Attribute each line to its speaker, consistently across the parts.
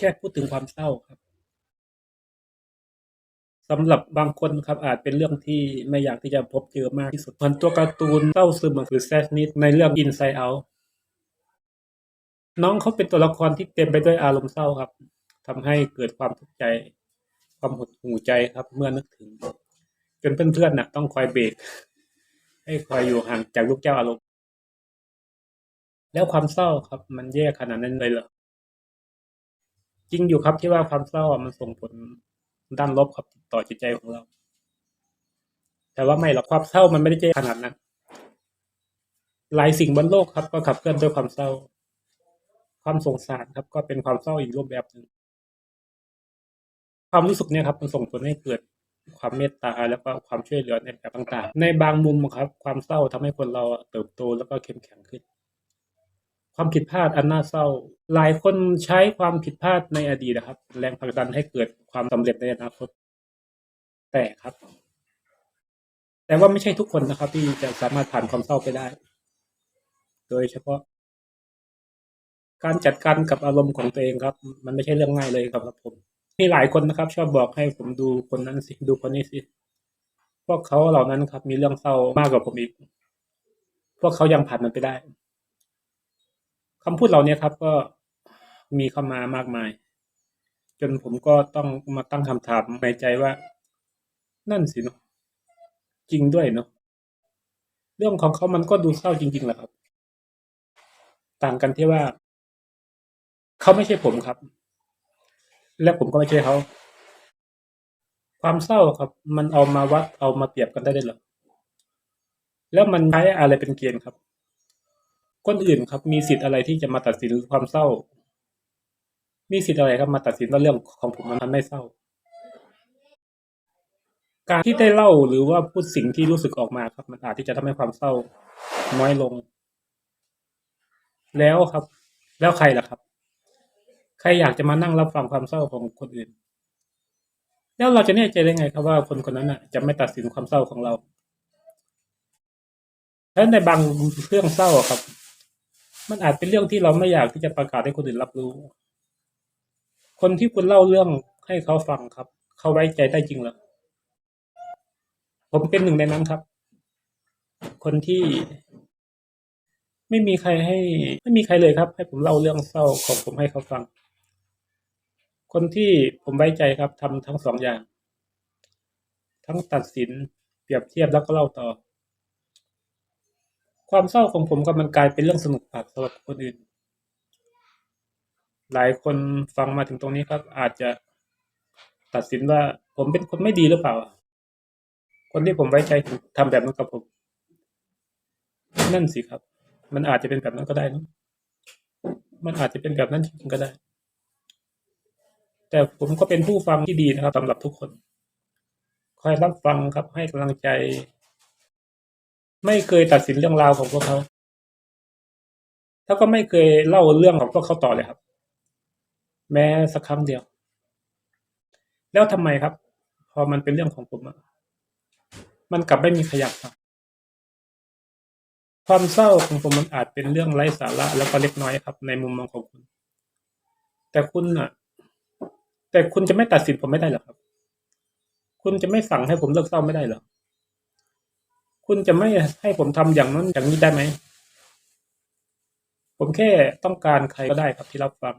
Speaker 1: แค่พูดถึงความเศร้าครับสำหรับบางคนครับอาจเป็นเรื่องที่ไม่อยากที่จะพบเจอมากที่สุดเหมือนตัวการ์ตูนเศร้าซึมหรือแซดนิดในเรื่อง Inside Out น้องเขาเป็นตัวละครที่เต็มไปด้วยอารมณ์เศร้าครับทำให้เกิดความทุกข์ใจ ความหดหู่ใจครับ เมื่อนึกถึง จนเพื่อนๆน่ะต้องคอยเบรกให้คอยอยู่ห่างจากลูกเจ้าอารมณ์ แล้วความเศร้าครับ มันแย่ขนาดนั้นเลยเหรอ จริงอยู่ครับที่ว่าความเศร้ามันส่งผลด้านลบครับต่อจิตใจของเรา แต่ว่าไม่หรอกความเศร้ามันไม่ได้แย่ขนาดนั้นหลายสิ่งบนโลกครับ ก็ขับเคลื่อนด้วยความเศร้า ความสงสารครับ ก็เป็นความเศร้าอีกรูปแบบหนึ่งความรู้สึกเนี่ยครับ มันส่งผลให้เกิดความเมตตาแล้วก็ความช่วยเหลือในแบบต่างๆ ในบางมุมครับ ความเศร้าทำให้คนเราเติบโตแล้วก็เข้มแข็งขึ้น ความผิดพลาดอันน่าเศร้า หลายคนใช้ความผิดพลาดในอดีตนะครับ แรงผลักดันให้เกิดความสำเร็จในอนาคต แต่ครับ แต่ว่าไม่ใช่ทุกคนนะครับ ที่จะสามารถผ่านความเศร้าไปได้ โดยเฉพาะ การจัดการกับอารมณ์ของตัวเองครับ มันไม่ใช่เรื่องง่ายเลยครับผมมีหลายคนนะครับ ชอบบอกให้ผมดูคนนั้นสิดูคนนี้สิพวกเขาเหล่านั้นครับ มีเรื่องเศร้ามากกว่าผมอีก พวกเขายังผ่านมันไปได้ คำพูดเหล่านี้ครับก็มีเข้ามามากมาย จนผมก็ต้องมาตั้งคำถามในใจว่า นั่นสิเนาะจริงด้วยเนาะเรื่องของเขามันก็ดูเศร้าจริงๆแหละครับ ต่างกันที่ว่า เขาไม่ใช่ผมครับ และผมก็ไม่ใช่เขา ความเศร้าครับ มันเอามาวัดเอามาเปรียบกันได้เลยหรอแล้วมันใช้อะไรเป็นเกณฑ์ครับ คนอื่นครับมีสิทธิ์อะไรที่จะมาตัดสินความเศร้า มีสิทธิ์อะไรครับมาตัดสินว่าเรื่องของผมมันไม่เศร้า การที่ได้เล่าหรือว่าพูดสิ่งที่รู้สึกออกมาครับ มันอาจที่จะทำให้ความเศร้าน้อยลง แล้วครับ แล้วใครล่ะครับ ใครอยากจะมานั่งรับฟังความเศร้าของคนอื่น แล้วเราจะแน่ใจได้ไงครับว่าคนคนนั้นน่ะ จะไม่ตัดสินความเศร้าของเราและในบางเรื่องเศร้าครับ มันอาจเป็นเรื่องที่เราไม่อยากที่จะประกาศให้คนอื่นรับรู้ คนที่คุณเล่าเรื่องให้เขาฟังครับ เขาไว้ใจได้จริงหรอผมเป็นหนึ่งในนั้นครับ คนที่ไม่มีใครให้ ไม่มีใครเลยครับ ให้ผมเล่าเรื่องเศร้าของผมให้เขาฟัง คนที่ผมไว้ใจครับทำทั้งสองอย่าง ทั้งตัดสินเปรียบเทียบแล้วก็เล่าต่อ ความเศร้าของผมก็มันกลายเป็นเรื่องสนุกปากสำหรับคนอื่น หลายคนฟังมาถึงตรงนี้ครับ อาจจะตัดสินว่าผมเป็นคนไม่ดีหรือเปล่า คนที่ผมไว้ใจทำแบบนั้นกับผม นั่นสิครับ มันอาจจะเป็นแบบนั้นก็ได้นะมันอาจจะเป็นแบบนั้นจริงก็ได้ แต่ผมก็เป็นผู้ฟังที่ดีนะครับสำหรับทุกคน คอยรับฟังครับให้กำลังใจ ไม่เคยตัดสินเรื่องราวของพวกเขา แล้วก็ไม่เคยเล่าเรื่องของพวกเขาต่อเลยครับ แม้สักครั้งเดียว แล้วทำไมครับ พอมันเป็นเรื่องของผมมันกลับไม่มีใครอยากฟังความเศร้าของผมมันอาจเป็นเรื่องไร้สาระแล้วก็เล็กน้อยครับ ในมุมมองของคุณ แต่คุณอะแต่คุณจะไม่ตัดสินผมไม่ได้หรอครับ คุณจะไม่สั่งให้ผมเลิกเศร้าไม่ได้หรอ คุณจะไม่ให้ผมทำอย่างนั้นอย่างนี้ได้ไหม ผมแค่ต้องการใครก็ได้ครับที่รับฟัง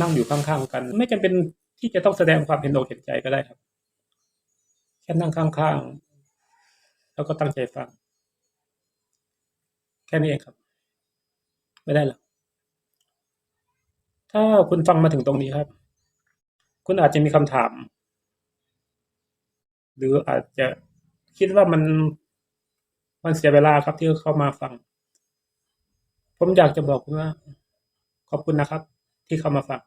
Speaker 1: นั่งอยู่ข้างๆกัน ไม่จำเป็นที่จะต้องแสดงความเห็นอกเห็นใจก็ได้ครับ แค่นั่งข้างๆ แล้วก็ตั้งใจฟัง แค่นี้เองครับ ไม่ได้หรอกถ้าคุณฟังมาถึงตรงนี้ครับ คุณอาจจะมีคำถาม หรืออาจจะ คิดว่ามันมันเสียเวลาครับที่เข้ามาฟัง ผมอยากจะบอกคุณว่า ขอบคุณนะครับ ที่เข้ามาฟัง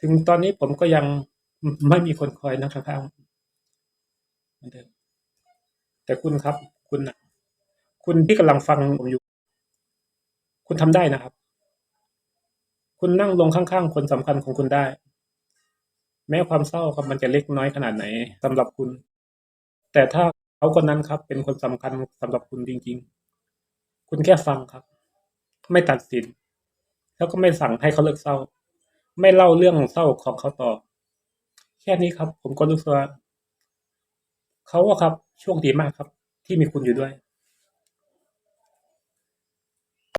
Speaker 1: ถึงตอนนี้ผมก็ยังไม่มีคนคอยนั่งข้างๆเหมือนเดิมแต่คุณครับ คุณนะคุณที่กำลังฟังผมอยู่ คุณทำได้นะครับ คุณนั่งลงข้างๆคนสำคัญของคุณได้ แม้ความเศร้าครับมันจะเล็กน้อยขนาดไหนสำหรับคุณ แต่ถ้าเขาคนนั้นครับ เป็นคนสำคัญสำหรับคุณจริง ๆ คุณแค่ฟังครับ ไม่ตัดสิน แล้วก็ไม่สั่งให้เขาเลิกเศร้า ไม่เล่าเรื่องเศร้าของเขาต่อ แค่นี้ครับ ผมก็รู้สึกว่าเขาอะครับโชคดีมากครับ ที่มีคุณอยู่ด้วย